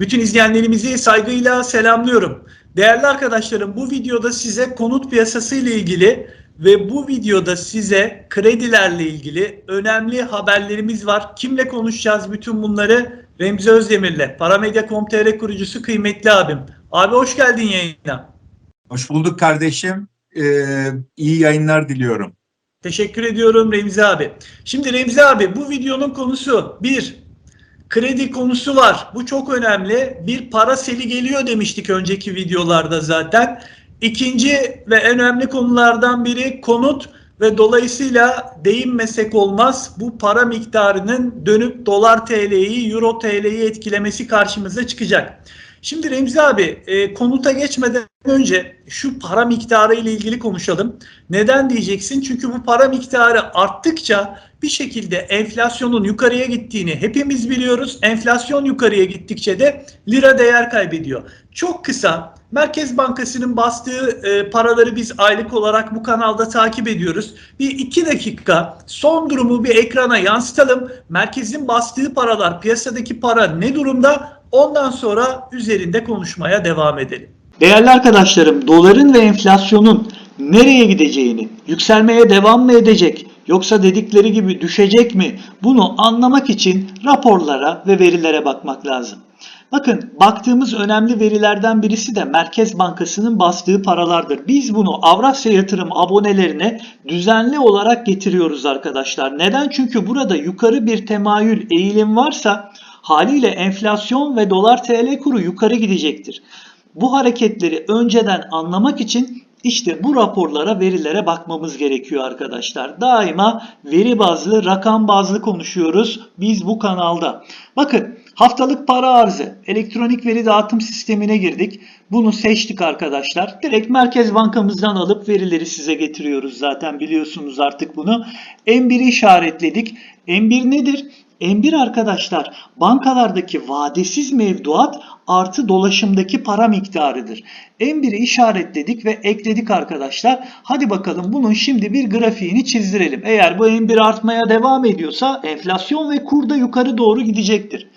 Bütün izleyenlerimizi saygıyla selamlıyorum. Değerli arkadaşlarım bu videoda size konut piyasası ile ilgili ve bu videoda size kredilerle ilgili önemli haberlerimiz var. Kimle konuşacağız bütün bunları? Remzi Özdemir'le, Paramedya.com.tr kurucusu kıymetli abim. Abi hoş geldin yayına. Hoş bulduk kardeşim. Ee, iyi yayınlar diliyorum. Teşekkür ediyorum Remzi abi. Şimdi Remzi abi bu videonun konusu bir kredi konusu var. Bu çok önemli. Bir para seli geliyor demiştik önceki videolarda zaten. İkinci ve en önemli konulardan biri konut ve dolayısıyla değinmesek olmaz bu para miktarının dönüp dolar TL'yi, euro TL'yi etkilemesi karşımıza çıkacak. Şimdi Remzi abi e, konuta geçmeden önce şu para miktarı ile ilgili konuşalım. Neden diyeceksin? Çünkü bu para miktarı arttıkça bir şekilde enflasyonun yukarıya gittiğini hepimiz biliyoruz. Enflasyon yukarıya gittikçe de lira değer kaybediyor. Çok kısa Merkez Bankası'nın bastığı e, paraları biz aylık olarak bu kanalda takip ediyoruz. Bir iki dakika son durumu bir ekrana yansıtalım. Merkezin bastığı paralar, piyasadaki para ne durumda? Ondan sonra üzerinde konuşmaya devam edelim. Değerli arkadaşlarım, doların ve enflasyonun nereye gideceğini, yükselmeye devam mı edecek, yoksa dedikleri gibi düşecek mi? Bunu anlamak için raporlara ve verilere bakmak lazım. Bakın baktığımız önemli verilerden birisi de Merkez Bankası'nın bastığı paralardır. Biz bunu Avrasya Yatırım abonelerine düzenli olarak getiriyoruz arkadaşlar. Neden? Çünkü burada yukarı bir temayül eğilim varsa haliyle enflasyon ve dolar TL kuru yukarı gidecektir. Bu hareketleri önceden anlamak için işte bu raporlara, verilere bakmamız gerekiyor arkadaşlar. Daima veri bazlı, rakam bazlı konuşuyoruz biz bu kanalda. Bakın haftalık para arzı, elektronik veri dağıtım sistemine girdik. Bunu seçtik arkadaşlar. Direkt Merkez Bankamızdan alıp verileri size getiriyoruz zaten biliyorsunuz artık bunu. M1'i işaretledik. M1 nedir? M1 arkadaşlar bankalardaki vadesiz mevduat artı dolaşımdaki para miktarıdır. M1'i işaretledik ve ekledik arkadaşlar. Hadi bakalım bunun şimdi bir grafiğini çizdirelim. Eğer bu M1 artmaya devam ediyorsa enflasyon ve kur da yukarı doğru gidecektir.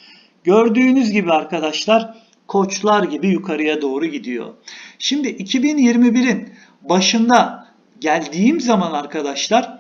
Gördüğünüz gibi arkadaşlar koçlar gibi yukarıya doğru gidiyor. Şimdi 2021'in başında geldiğim zaman arkadaşlar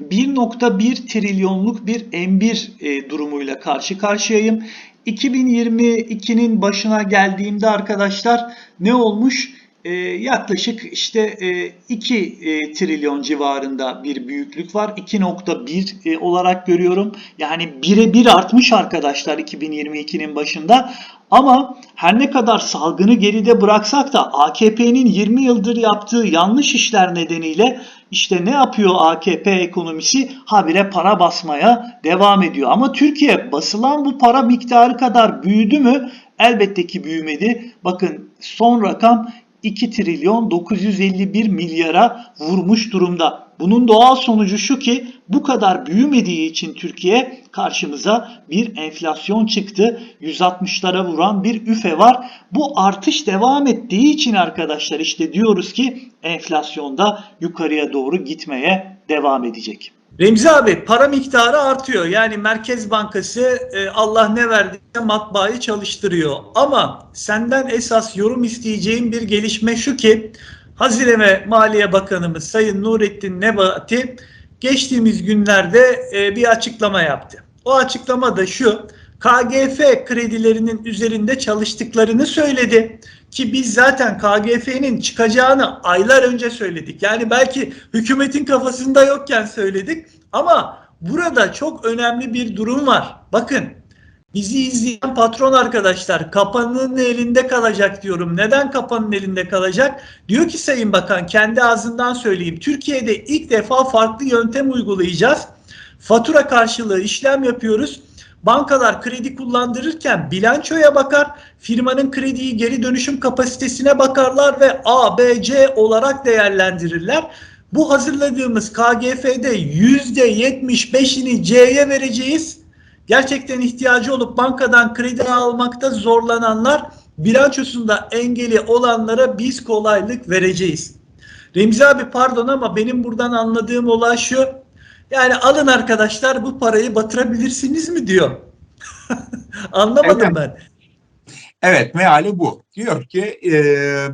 1.1 trilyonluk bir M1 e, durumuyla karşı karşıyayım. 2022'nin başına geldiğimde arkadaşlar ne olmuş? E, yaklaşık işte e, 2 e, trilyon civarında bir büyüklük var. 2.1 e, olarak görüyorum. Yani 1'e 1 artmış arkadaşlar 2022'nin başında. Ama her ne kadar salgını geride bıraksak da AKP'nin 20 yıldır yaptığı yanlış işler nedeniyle işte ne yapıyor AKP ekonomisi? Habire para basmaya devam ediyor. Ama Türkiye basılan bu para miktarı kadar büyüdü mü? Elbette ki büyümedi. Bakın son rakam 2 trilyon 951 milyara vurmuş durumda. Bunun doğal sonucu şu ki bu kadar büyümediği için Türkiye karşımıza bir enflasyon çıktı. 160'lara vuran bir üfe var. Bu artış devam ettiği için arkadaşlar işte diyoruz ki enflasyonda yukarıya doğru gitmeye devam edecek. Remzi abi para miktarı artıyor. Yani Merkez Bankası e, Allah ne verdiyse matbaayı çalıştırıyor. Ama senden esas yorum isteyeceğim bir gelişme şu ki Hazine ve Maliye Bakanımız Sayın Nurettin Nebati geçtiğimiz günlerde e, bir açıklama yaptı. O açıklama da şu. KGF kredilerinin üzerinde çalıştıklarını söyledi ki biz zaten KGF'nin çıkacağını aylar önce söyledik. Yani belki hükümetin kafasında yokken söyledik ama burada çok önemli bir durum var. Bakın bizi izleyen patron arkadaşlar kapanın elinde kalacak diyorum. Neden kapanın elinde kalacak? Diyor ki Sayın Bakan kendi ağzından söyleyeyim. Türkiye'de ilk defa farklı yöntem uygulayacağız. Fatura karşılığı işlem yapıyoruz. Bankalar kredi kullandırırken bilançoya bakar, firmanın krediyi geri dönüşüm kapasitesine bakarlar ve A, B, C olarak değerlendirirler. Bu hazırladığımız KGF'de %75'ini C'ye vereceğiz. Gerçekten ihtiyacı olup bankadan kredi almakta zorlananlar bilançosunda engeli olanlara biz kolaylık vereceğiz. Remzi abi pardon ama benim buradan anladığım olay şu. Yani alın arkadaşlar bu parayı batırabilirsiniz mi diyor. Anlamadım Evet. ben. Evet meali bu. Diyor ki e,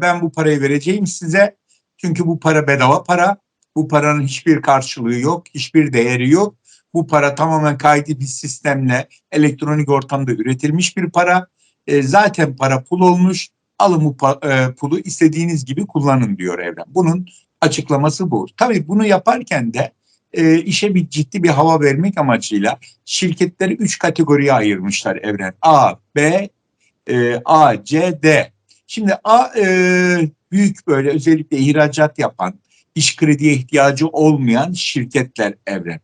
ben bu parayı vereceğim size. Çünkü bu para bedava para. Bu paranın hiçbir karşılığı yok, hiçbir değeri yok. Bu para tamamen kaydı bir sistemle elektronik ortamda üretilmiş bir para. E, zaten para pul olmuş. Alın bu e, pulu istediğiniz gibi kullanın diyor Evren. Bunun açıklaması bu. Tabii bunu yaparken de e, işe bir ciddi bir hava vermek amacıyla şirketleri üç kategoriye ayırmışlar Evren. A, B, e, A, C, D. Şimdi A e, büyük böyle özellikle ihracat yapan, iş krediye ihtiyacı olmayan şirketler Evren.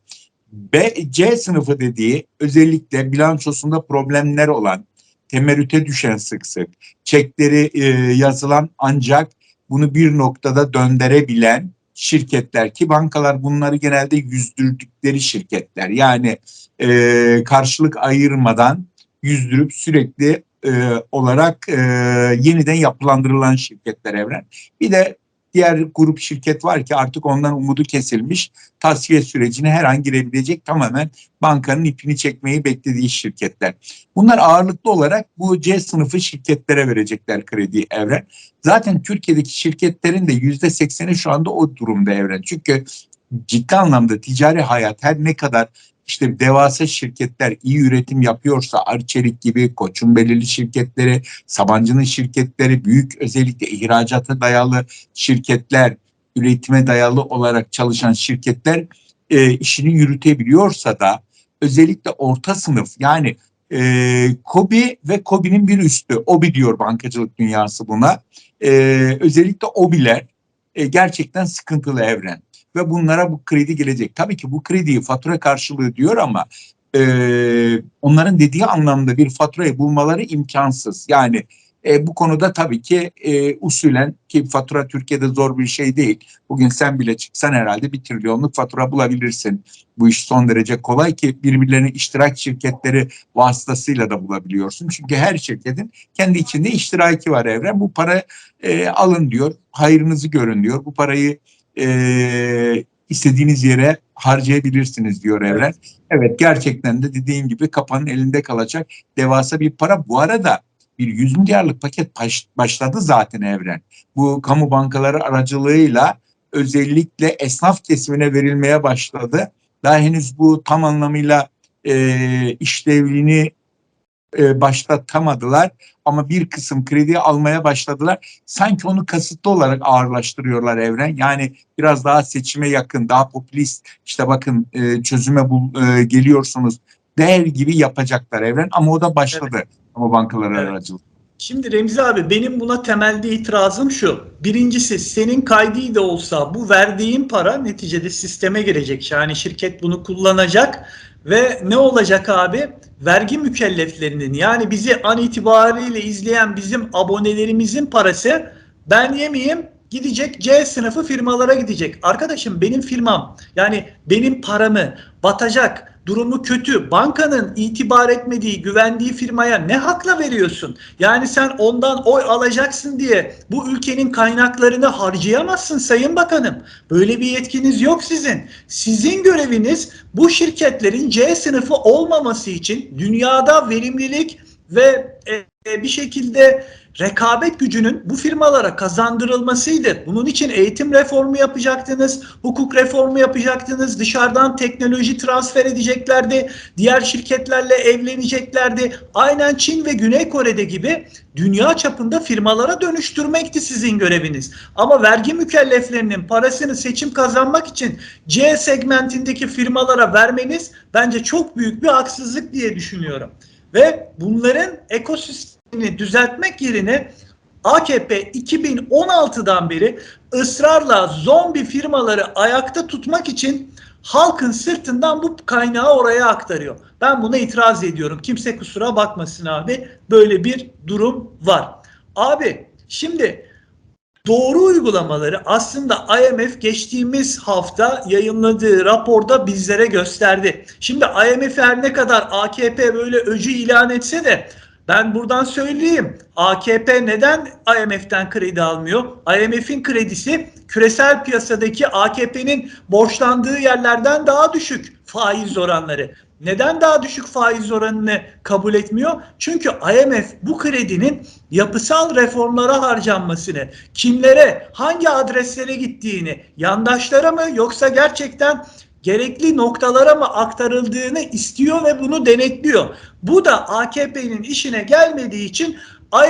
B, C sınıfı dediği özellikle bilançosunda problemler olan, temerrüte düşen sık sık, çekleri e, yazılan ancak bunu bir noktada döndürebilen şirketler ki bankalar bunları genelde yüzdürdükleri şirketler. Yani e, karşılık ayırmadan yüzdürüp sürekli e, olarak e, yeniden yapılandırılan şirketler evren. Bir de diğer grup şirket var ki artık ondan umudu kesilmiş. Tasfiye sürecine her an girebilecek tamamen bankanın ipini çekmeyi beklediği şirketler. Bunlar ağırlıklı olarak bu C sınıfı şirketlere verecekler kredi evren. Zaten Türkiye'deki şirketlerin de yüzde sekseni şu anda o durumda evren. Çünkü ciddi anlamda ticari hayat her ne kadar işte devasa şirketler iyi üretim yapıyorsa Arçelik gibi Koç'un belirli şirketleri, Sabancı'nın şirketleri, büyük özellikle ihracata dayalı şirketler, üretime dayalı olarak çalışan şirketler e, işini yürütebiliyorsa da özellikle orta sınıf yani e, KOBİ ve KOBİ'nin bir üstü, OBİ diyor bankacılık dünyası buna. E, özellikle OBİ'ler e, gerçekten sıkıntılı evren ve bunlara bu kredi gelecek. Tabii ki bu krediyi fatura karşılığı diyor ama e, onların dediği anlamda bir faturayı bulmaları imkansız. Yani e, bu konuda tabii ki e, usulen ki fatura Türkiye'de zor bir şey değil. Bugün sen bile çıksan herhalde bir trilyonluk fatura bulabilirsin. Bu iş son derece kolay ki birbirlerine iştirak şirketleri vasıtasıyla da bulabiliyorsun. Çünkü her şirketin kendi içinde iştiraki var evren. Bu para e, alın diyor, hayrınızı görün diyor. Bu parayı e, istediğiniz yere harcayabilirsiniz diyor Evren. Evet gerçekten de dediğim gibi kapanın elinde kalacak devasa bir para. Bu arada bir 100 milyarlık paket baş, başladı zaten Evren. Bu kamu bankaları aracılığıyla özellikle esnaf kesimine verilmeye başladı. Daha henüz bu tam anlamıyla e, işlevliğini e, başlatamadılar ama bir kısım kredi almaya başladılar. Sanki onu kasıtlı olarak ağırlaştırıyorlar evren. Yani biraz daha seçime yakın, daha popülist işte bakın e, çözüme bul, e, geliyorsunuz der gibi yapacaklar evren ama o da başladı ama bankalar Evet. aracılığıyla. Şimdi Remzi abi benim buna temelde itirazım şu. Birincisi senin kaydı da olsa bu verdiğin para neticede sisteme girecek. Yani şirket bunu kullanacak ve ne olacak abi? Vergi mükelleflerinin yani bizi an itibariyle izleyen bizim abonelerimizin parası ben yemeyeyim gidecek C sınıfı firmalara gidecek. Arkadaşım benim firmam yani benim paramı batacak durumu kötü bankanın itibar etmediği güvendiği firmaya ne hakla veriyorsun? Yani sen ondan oy alacaksın diye bu ülkenin kaynaklarını harcayamazsın Sayın Bakanım. Böyle bir yetkiniz yok sizin. Sizin göreviniz bu şirketlerin C sınıfı olmaması için dünyada verimlilik ve e, bir şekilde rekabet gücünün bu firmalara kazandırılmasıydı. Bunun için eğitim reformu yapacaktınız, hukuk reformu yapacaktınız, dışarıdan teknoloji transfer edeceklerdi, diğer şirketlerle evleneceklerdi. Aynen Çin ve Güney Kore'de gibi dünya çapında firmalara dönüştürmekti sizin göreviniz. Ama vergi mükelleflerinin parasını seçim kazanmak için C segmentindeki firmalara vermeniz bence çok büyük bir haksızlık diye düşünüyorum. Ve bunların ekosistemini düzeltmek yerine AKP 2016'dan beri ısrarla zombi firmaları ayakta tutmak için halkın sırtından bu kaynağı oraya aktarıyor. Ben buna itiraz ediyorum. Kimse kusura bakmasın abi. Böyle bir durum var. Abi şimdi doğru uygulamaları aslında IMF geçtiğimiz hafta yayınladığı raporda bizlere gösterdi. Şimdi IMF her ne kadar AKP böyle öcü ilan etse de Ben buradan söyleyeyim. AKP neden IMF'den kredi almıyor? IMF'in kredisi küresel piyasadaki AKP'nin borçlandığı yerlerden daha düşük faiz oranları. Neden daha düşük faiz oranını kabul etmiyor? Çünkü IMF bu kredinin yapısal reformlara harcanmasını, kimlere, hangi adreslere gittiğini, yandaşlara mı yoksa gerçekten gerekli noktalara mı aktarıldığını istiyor ve bunu denetliyor. Bu da AKP'nin işine gelmediği için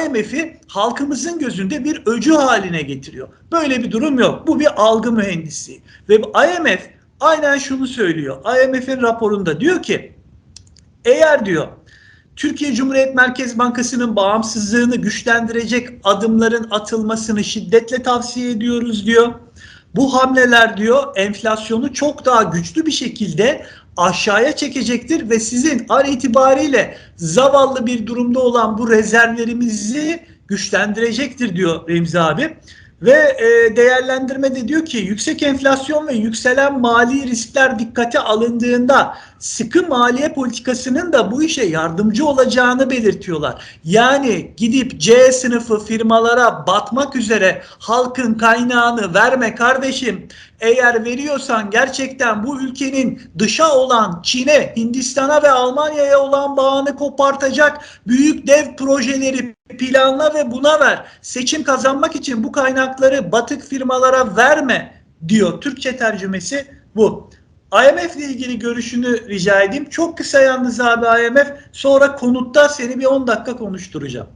IMF'i halkımızın gözünde bir öcü haline getiriyor. Böyle bir durum yok. Bu bir algı mühendisi. Ve IMF aynen şunu söylüyor. IMF'in raporunda diyor ki eğer diyor Türkiye Cumhuriyet Merkez Bankası'nın bağımsızlığını güçlendirecek adımların atılmasını şiddetle tavsiye ediyoruz diyor. Bu hamleler diyor enflasyonu çok daha güçlü bir şekilde aşağıya çekecektir ve sizin an itibariyle zavallı bir durumda olan bu rezervlerimizi güçlendirecektir diyor Remzi abi. Ve e, değerlendirmede diyor ki yüksek enflasyon ve yükselen mali riskler dikkate alındığında sıkı maliye politikasının da bu işe yardımcı olacağını belirtiyorlar. Yani gidip C sınıfı firmalara batmak üzere halkın kaynağını verme kardeşim. Eğer veriyorsan gerçekten bu ülkenin dışa olan Çin'e, Hindistan'a ve Almanya'ya olan bağını kopartacak büyük dev projeleri planla ve buna ver. Seçim kazanmak için bu kaynakları batık firmalara verme diyor. Türkçe tercümesi bu. IMF ile ilgili görüşünü rica edeyim. Çok kısa yalnız abi IMF. Sonra konutta seni bir 10 dakika konuşturacağım.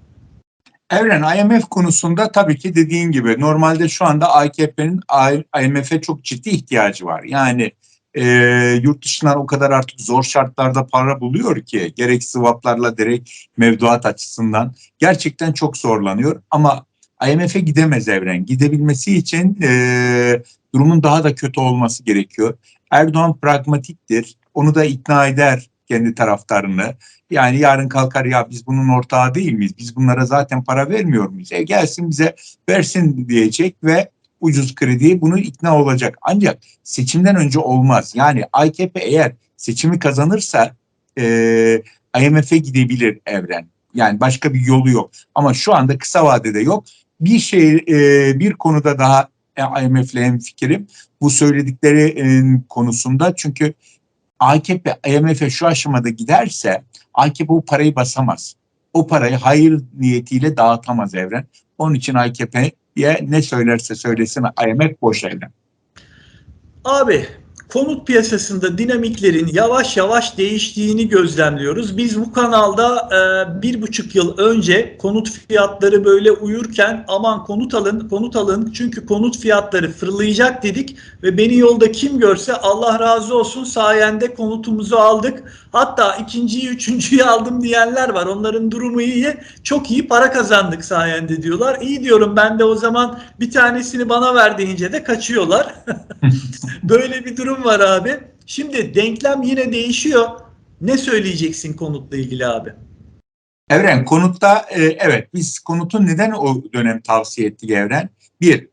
Evren IMF konusunda tabii ki dediğin gibi normalde şu anda AKP'nin IMF'e çok ciddi ihtiyacı var. Yani e, yurt dışından o kadar artık zor şartlarda para buluyor ki gerek swaplarla direkt mevduat açısından gerçekten çok zorlanıyor. Ama IMF'e gidemez Evren. Gidebilmesi için e, durumun daha da kötü olması gerekiyor. Erdoğan pragmatiktir. Onu da ikna eder kendi taraftarını. Yani yarın kalkar ya biz bunun ortağı değil miyiz? Biz bunlara zaten para vermiyor muyuz? E gelsin bize versin diyecek ve ucuz krediyi bunu ikna olacak. Ancak seçimden önce olmaz. Yani AKP eğer seçimi kazanırsa e, IMF'e gidebilir evren. Yani başka bir yolu yok. Ama şu anda kısa vadede yok. Bir şey e, bir konuda daha IMF'le hem fikrim bu söyledikleri konusunda çünkü AKP IMF'e şu aşamada giderse AKP bu parayı basamaz. O parayı hayır niyetiyle dağıtamaz evren. Onun için AKP'ye ne söylerse söylesin IMF boş evren. Abi konut piyasasında dinamiklerin yavaş yavaş değiştiğini gözlemliyoruz. Biz bu kanalda e, bir buçuk yıl önce konut fiyatları böyle uyurken aman konut alın, konut alın çünkü konut fiyatları fırlayacak dedik ve beni yolda kim görse Allah razı olsun sayende konutumuzu aldık. Hatta ikinciyi, üçüncüyü aldım diyenler var. Onların durumu iyi. Çok iyi para kazandık sayende diyorlar. İyi diyorum ben de o zaman bir tanesini bana ver deyince de kaçıyorlar. böyle bir durum var abi. Şimdi denklem yine değişiyor. Ne söyleyeceksin konutla ilgili abi? Evren konutta e, evet biz konutun neden o dönem tavsiye ettik Evren? Bir,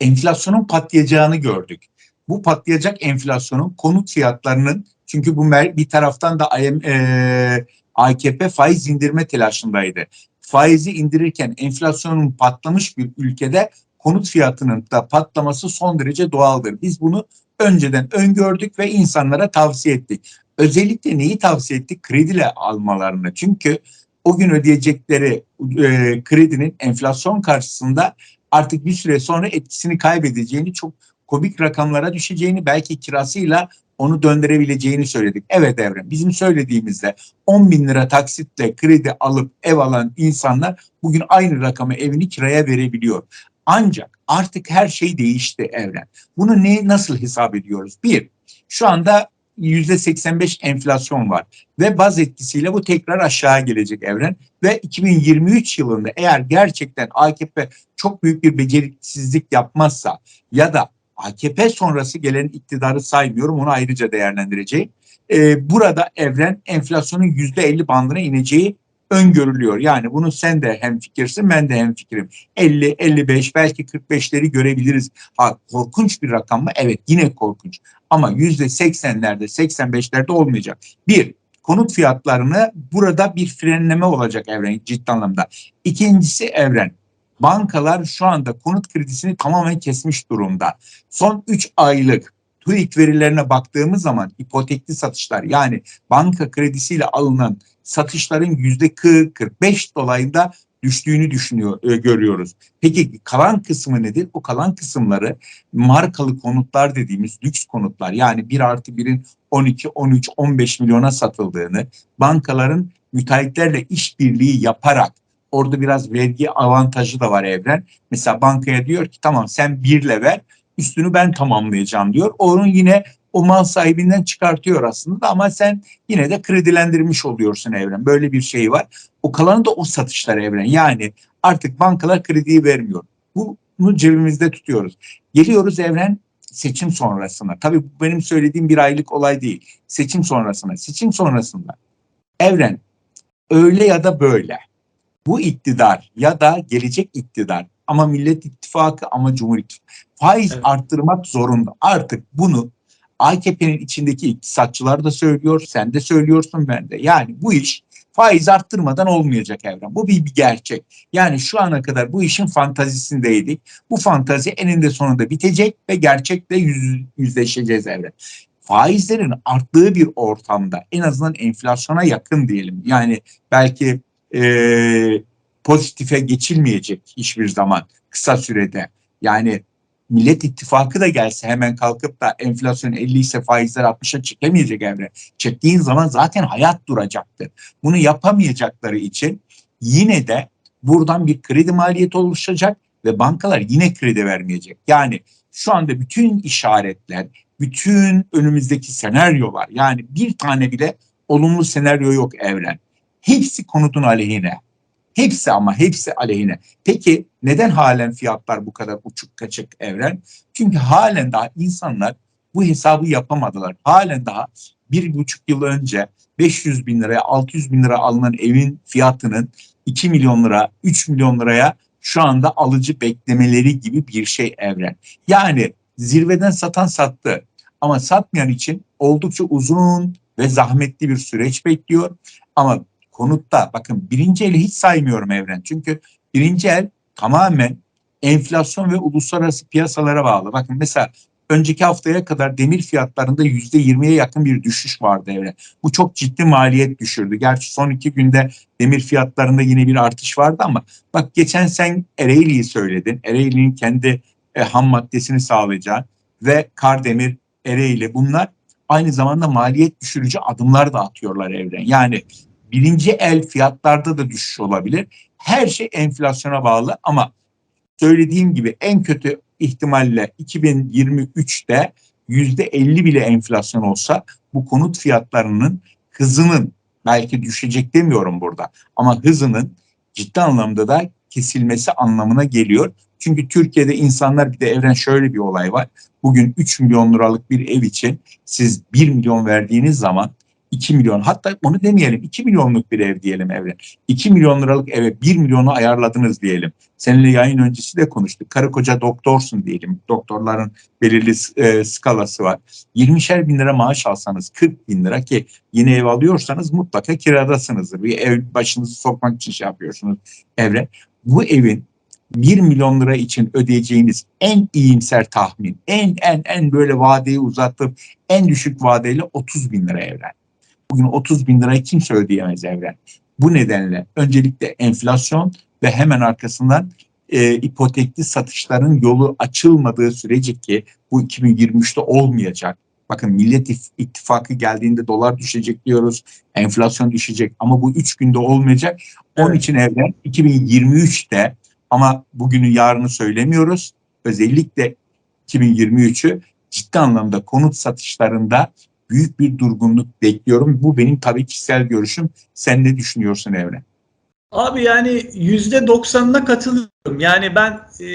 enflasyonun patlayacağını gördük. Bu patlayacak enflasyonun konut fiyatlarının çünkü bu bir taraftan da IM, e, AKP faiz indirme telaşındaydı. Faizi indirirken enflasyonun patlamış bir ülkede konut fiyatının da patlaması son derece doğaldır. Biz bunu önceden öngördük ve insanlara tavsiye ettik. Özellikle neyi tavsiye ettik? Krediyle almalarını. Çünkü o gün ödeyecekleri e, kredinin enflasyon karşısında artık bir süre sonra etkisini kaybedeceğini, çok komik rakamlara düşeceğini, belki kirasıyla onu döndürebileceğini söyledik. Evet Evren bizim söylediğimizde 10 bin lira taksitle kredi alıp ev alan insanlar bugün aynı rakamı evini kiraya verebiliyor. Ancak artık her şey değişti Evren. Bunu ne nasıl hesap ediyoruz? Bir, şu anda %85 enflasyon var ve baz etkisiyle bu tekrar aşağı gelecek evren ve 2023 yılında eğer gerçekten AKP çok büyük bir beceriksizlik yapmazsa ya da AKP sonrası gelen iktidarı saymıyorum onu ayrıca değerlendireceğim. Ee, burada evren enflasyonun %50 bandına ineceği öngörülüyor. Yani bunu sen de hem fikirsin ben de hem fikrim. 50, 55 belki 45'leri görebiliriz. Ha, korkunç bir rakam mı? Evet yine korkunç. Ama yüzde 80'lerde 85'lerde olmayacak. Bir, konut fiyatlarını burada bir frenleme olacak evren ciddi anlamda. İkincisi evren. Bankalar şu anda konut kredisini tamamen kesmiş durumda. Son 3 aylık TÜİK verilerine baktığımız zaman ipotekli satışlar yani banka kredisiyle alınan satışların yüzde 40-45 dolayında düştüğünü düşünüyor e, görüyoruz. Peki kalan kısmı nedir? O kalan kısımları markalı konutlar dediğimiz lüks konutlar yani 1 artı 1'in 12, 13, 15 milyona satıldığını bankaların müteahhitlerle işbirliği yaparak orada biraz vergi avantajı da var evren. Mesela bankaya diyor ki tamam sen birle ver üstünü ben tamamlayacağım diyor. Onun yine o mal sahibinden çıkartıyor aslında ama sen yine de kredilendirmiş oluyorsun evren. Böyle bir şey var. O kalanı da o satışlar evren. Yani artık bankalar krediyi vermiyor. Bunu cebimizde tutuyoruz. Geliyoruz evren seçim sonrasına. Tabii bu benim söylediğim bir aylık olay değil. Seçim sonrasına. Seçim sonrasında evren öyle ya da böyle bu iktidar ya da gelecek iktidar ama Millet İttifakı ama Cumhur İttifakı faiz Evet. arttırmak zorunda. Artık bunu AKP'nin içindeki iktisatçılar da söylüyor, sen de söylüyorsun ben de. Yani bu iş faiz arttırmadan olmayacak evren. Bu bir, bir gerçek. Yani şu ana kadar bu işin fantazisindeydik. Bu fantazi eninde sonunda bitecek ve gerçekle yüz, yüzleşeceğiz evren. Faizlerin arttığı bir ortamda en azından enflasyona yakın diyelim. Yani belki eee pozitife geçilmeyecek hiçbir zaman kısa sürede. Yani Millet İttifakı da gelse hemen kalkıp da enflasyon 50 ise faizler 60'a çekemeyecek evre. Çektiğin zaman zaten hayat duracaktır. Bunu yapamayacakları için yine de buradan bir kredi maliyeti oluşacak ve bankalar yine kredi vermeyecek. Yani şu anda bütün işaretler, bütün önümüzdeki senaryolar yani bir tane bile olumlu senaryo yok evren. Hepsi konutun aleyhine. Hepsi ama hepsi aleyhine. Peki neden halen fiyatlar bu kadar uçuk kaçık evren? Çünkü halen daha insanlar bu hesabı yapamadılar. Halen daha bir buçuk yıl önce 500 bin liraya 600 bin lira alınan evin fiyatının 2 milyon lira 3 milyon liraya şu anda alıcı beklemeleri gibi bir şey evren. Yani zirveden satan sattı ama satmayan için oldukça uzun ve zahmetli bir süreç bekliyor. Ama konutta bakın birinci eli hiç saymıyorum evren. Çünkü birinci el tamamen enflasyon ve uluslararası piyasalara bağlı. Bakın mesela önceki haftaya kadar demir fiyatlarında yüzde yirmiye yakın bir düşüş vardı evren. Bu çok ciddi maliyet düşürdü. Gerçi son iki günde demir fiyatlarında yine bir artış vardı ama bak geçen sen Ereğli'yi söyledin. Ereğli'nin kendi e, ham maddesini sağlayacağı ve Kardemir, Ereğli bunlar aynı zamanda maliyet düşürücü adımlar da atıyorlar evren. Yani birinci el fiyatlarda da düşüş olabilir. Her şey enflasyona bağlı ama söylediğim gibi en kötü ihtimalle 2023'te yüzde 50 bile enflasyon olsa bu konut fiyatlarının hızının belki düşecek demiyorum burada ama hızının ciddi anlamda da kesilmesi anlamına geliyor. Çünkü Türkiye'de insanlar bir de evren şöyle bir olay var. Bugün 3 milyon liralık bir ev için siz 1 milyon verdiğiniz zaman 2 milyon hatta onu demeyelim 2 milyonluk bir ev diyelim evren. 2 milyon liralık eve 1 milyonu ayarladınız diyelim. Seninle yayın öncesi de konuştuk. Karı koca doktorsun diyelim. Doktorların belirli e, skalası var. 20'şer bin lira maaş alsanız 40 bin lira ki yeni ev alıyorsanız mutlaka kiradasınızdır. Bir ev başınızı sokmak için şey yapıyorsunuz evre. Bu evin 1 milyon lira için ödeyeceğiniz en iyimser tahmin, en en en böyle vadeyi uzatıp en düşük vadeyle 30 bin lira evren. Bugün 30 bin lirayı kimse ödeyemez evren. Bu nedenle öncelikle enflasyon ve hemen arkasından e, ipotekli satışların yolu açılmadığı sürece ki bu 2023'te olmayacak. Bakın Millet İf- İttifakı geldiğinde dolar düşecek diyoruz, enflasyon düşecek ama bu üç günde olmayacak. Onun Evet. için evren 2023'te ama bugünü yarını söylemiyoruz. Özellikle 2023'ü ciddi anlamda konut satışlarında büyük bir durgunluk bekliyorum. Bu benim tabii kişisel görüşüm. Sen ne düşünüyorsun Evren? Abi yani yüzde doksanına katılıyorum. Yani ben e,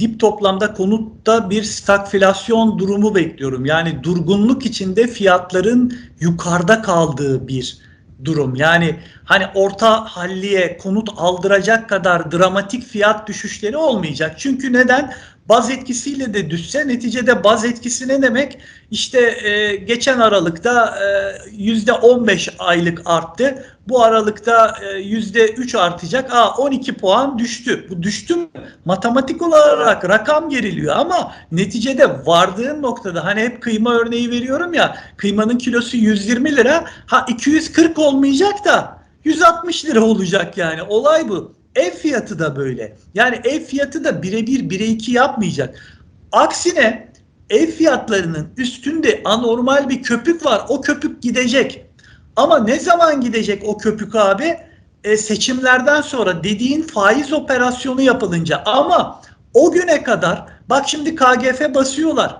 dip toplamda konutta bir stagflasyon durumu bekliyorum. Yani durgunluk içinde fiyatların yukarıda kaldığı bir durum. Yani hani orta halliye konut aldıracak kadar dramatik fiyat düşüşleri olmayacak. Çünkü neden? Baz etkisiyle de düşse neticede baz etkisi ne demek? İşte e, geçen Aralık'ta e, yüzde 15 aylık arttı. Bu Aralık'ta e, yüzde 3 artacak. Aa 12 puan düştü. Bu düştü mü? Matematik olarak rakam geriliyor ama neticede vardığın noktada hani hep kıyma örneği veriyorum ya kıymanın kilosu 120 lira ha 240 olmayacak da 160 lira olacak yani olay bu. Ev fiyatı da böyle. Yani ev fiyatı da birebir bire iki yapmayacak. Aksine ev fiyatlarının üstünde anormal bir köpük var. O köpük gidecek. Ama ne zaman gidecek o köpük abi? E, seçimlerden sonra dediğin faiz operasyonu yapılınca ama o güne kadar bak şimdi KGF basıyorlar.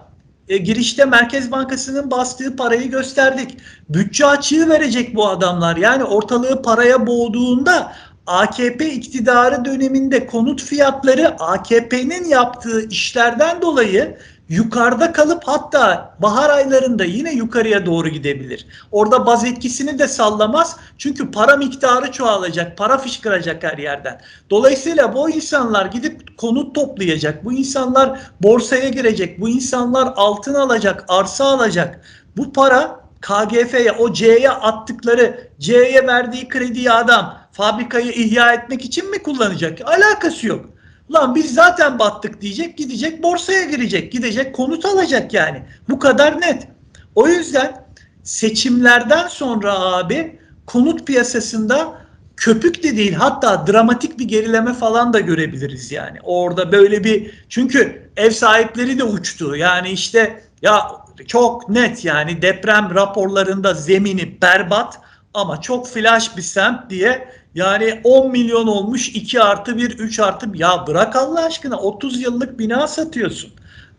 E, girişte Merkez Bankası'nın bastığı parayı gösterdik. Bütçe açığı verecek bu adamlar. Yani ortalığı paraya boğduğunda AKP iktidarı döneminde konut fiyatları AKP'nin yaptığı işlerden dolayı yukarıda kalıp hatta bahar aylarında yine yukarıya doğru gidebilir. Orada baz etkisini de sallamaz. Çünkü para miktarı çoğalacak, para fışkıracak her yerden. Dolayısıyla bu insanlar gidip konut toplayacak. Bu insanlar borsaya girecek. Bu insanlar altın alacak, arsa alacak. Bu para KGF'ye o C'ye attıkları C'ye verdiği krediyi adam fabrikayı ihya etmek için mi kullanacak? Alakası yok. Lan biz zaten battık diyecek, gidecek borsaya girecek, gidecek konut alacak yani. Bu kadar net. O yüzden seçimlerden sonra abi konut piyasasında köpük de değil hatta dramatik bir gerileme falan da görebiliriz yani. Orada böyle bir çünkü ev sahipleri de uçtu. Yani işte ya çok net yani deprem raporlarında zemini berbat ama çok flash bir semt diye yani 10 milyon olmuş 2 artı 1 3 artı ya bırak Allah aşkına 30 yıllık bina satıyorsun.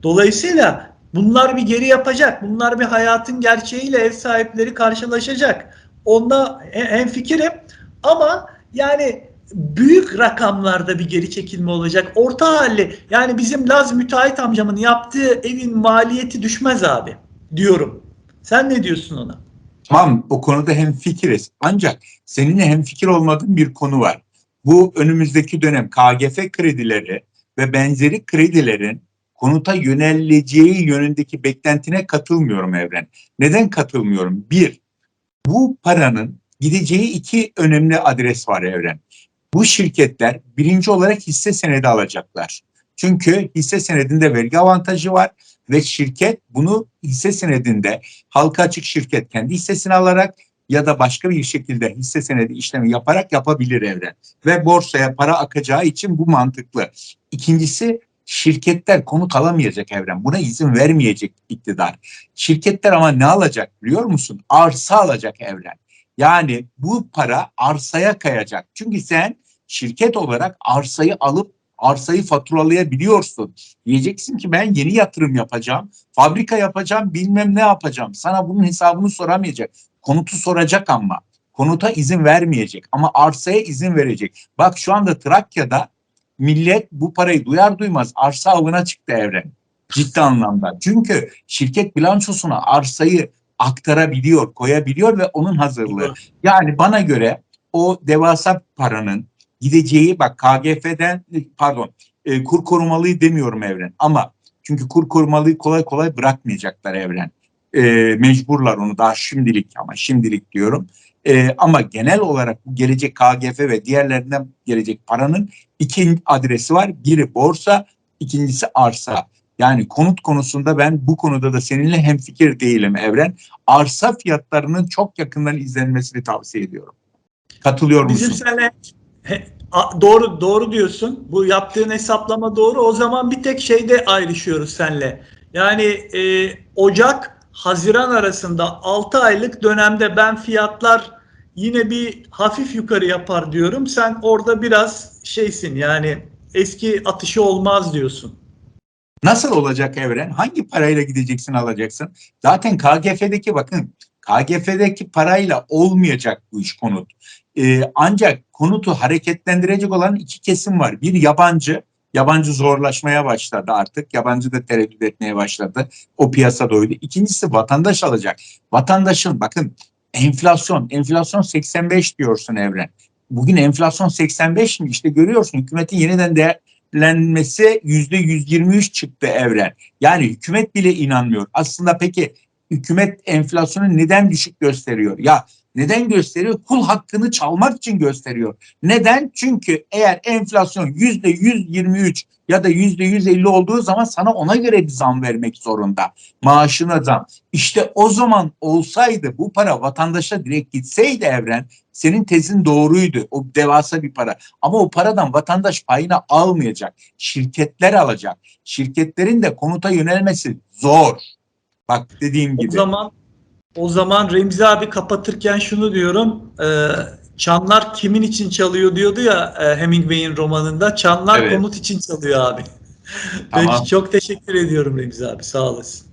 Dolayısıyla bunlar bir geri yapacak. Bunlar bir hayatın gerçeğiyle ev sahipleri karşılaşacak. Onda hem fikirim ama yani büyük rakamlarda bir geri çekilme olacak. Orta halli yani bizim Laz müteahhit amcamın yaptığı evin maliyeti düşmez abi diyorum. Sen ne diyorsun ona? Tamam o konuda hem fikiriz. Ancak seninle hem fikir olmadığın bir konu var. Bu önümüzdeki dönem KGF kredileri ve benzeri kredilerin konuta yöneleceği yönündeki beklentine katılmıyorum Evren. Neden katılmıyorum? Bir, bu paranın gideceği iki önemli adres var Evren. Bu şirketler birinci olarak hisse senedi alacaklar. Çünkü hisse senedinde vergi avantajı var ve şirket bunu hisse senedinde halka açık şirket kendi hissesini alarak ya da başka bir şekilde hisse senedi işlemi yaparak yapabilir evren. Ve borsaya para akacağı için bu mantıklı. İkincisi şirketler konut alamayacak evren. Buna izin vermeyecek iktidar. Şirketler ama ne alacak biliyor musun? Arsa alacak evren. Yani bu para arsaya kayacak. Çünkü sen şirket olarak arsayı alıp arsayı faturalayabiliyorsun. Diyeceksin ki ben yeni yatırım yapacağım, fabrika yapacağım, bilmem ne yapacağım. Sana bunun hesabını soramayacak. Konutu soracak ama. Konuta izin vermeyecek ama arsaya izin verecek. Bak şu anda Trakya'da millet bu parayı duyar duymaz arsa avına çıktı evren. Ciddi anlamda. Çünkü şirket bilançosuna arsayı aktarabiliyor, koyabiliyor ve onun hazırlığı. Yani bana göre o devasa paranın gideceği bak KGF'den pardon e, kur korumalıyı demiyorum Evren ama çünkü kur korumalıyı kolay kolay bırakmayacaklar Evren. E, mecburlar onu daha şimdilik ama şimdilik diyorum. E, ama genel olarak bu gelecek KGF ve diğerlerinden gelecek paranın iki adresi var. Biri borsa, ikincisi arsa. Yani konut konusunda ben bu konuda da seninle hemfikir değilim Evren. Arsa fiyatlarının çok yakından izlenmesini tavsiye ediyorum. Katılıyor musun? Bizim seninle doğru doğru diyorsun. Bu yaptığın hesaplama doğru. O zaman bir tek şeyde ayrışıyoruz senle. Yani e, Ocak Haziran arasında 6 aylık dönemde ben fiyatlar yine bir hafif yukarı yapar diyorum. Sen orada biraz şeysin yani eski atışı olmaz diyorsun. Nasıl olacak Evren? Hangi parayla gideceksin alacaksın? Zaten KGF'deki bakın KGF'deki parayla olmayacak bu iş konut. Ee, ancak konutu hareketlendirecek olan iki kesim var. Bir yabancı, yabancı zorlaşmaya başladı artık. Yabancı da tereddüt etmeye başladı. O piyasa doydu. İkincisi vatandaş alacak. Vatandaşın bakın enflasyon, enflasyon 85 diyorsun Evren. Bugün enflasyon 85 mi? İşte görüyorsun hükümetin yeniden değer hükümetlenmesi yüzde 123 çıktı evren. Yani hükümet bile inanmıyor. Aslında peki hükümet enflasyonu neden düşük gösteriyor? Ya neden gösteriyor? Kul hakkını çalmak için gösteriyor. Neden? Çünkü eğer enflasyon yüzde 123 ya da yüzde 150 olduğu zaman sana ona göre bir zam vermek zorunda. Maaşına zam. İşte o zaman olsaydı bu para vatandaşa direkt gitseydi evren senin tezin doğruydu. O devasa bir para. Ama o paradan vatandaş payını almayacak. Şirketler alacak. Şirketlerin de konuta yönelmesi zor. Bak dediğim O gibi. zaman o zaman Remzi abi kapatırken şunu diyorum. e, çanlar kimin için çalıyor diyordu ya e, Hemingway'in romanında. Çanlar Evet. konut için çalıyor abi. Tamam. Peki çok teşekkür ediyorum Remzi abi. Sağ olasın.